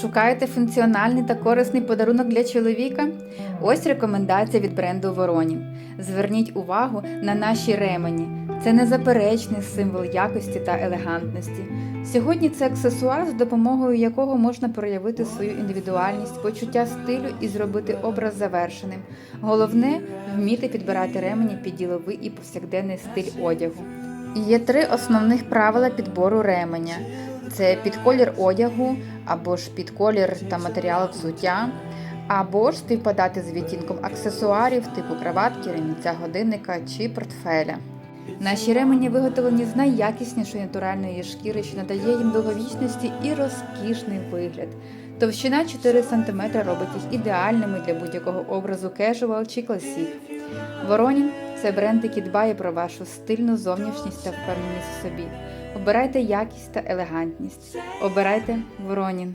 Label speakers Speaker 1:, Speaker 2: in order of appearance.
Speaker 1: Шукаєте функціональний та корисний подарунок для чоловіка? Ось рекомендація від бренду Воронін. Зверніть увагу на наші ремені. Це незаперечний символ якості та елегантності. Сьогодні це аксесуар, з допомогою якого можна проявити свою індивідуальність, почуття стилю і зробити образ завершеним. Головне вміти підбирати ремені під діловий і повсякденний стиль одягу. Є три основних правила підбору ременя: це під колір одягу, або ж під колір та матеріал взуття, або ж співпадати з відтінком аксесуарів типу краватки, ремінця годинника чи портфеля. Наші ремені виготовлені з найякіснішої натуральної шкіри, що надає їм довговічності і розкішний вигляд. Товщина 4 см робить їх ідеальними для будь-якого образу кежуал чи класік. Воронін це бренд, який дбає про вашу стильну зовнішність та впевненість в собі. Обирайте якість та елегантність. Обирайте Воронін.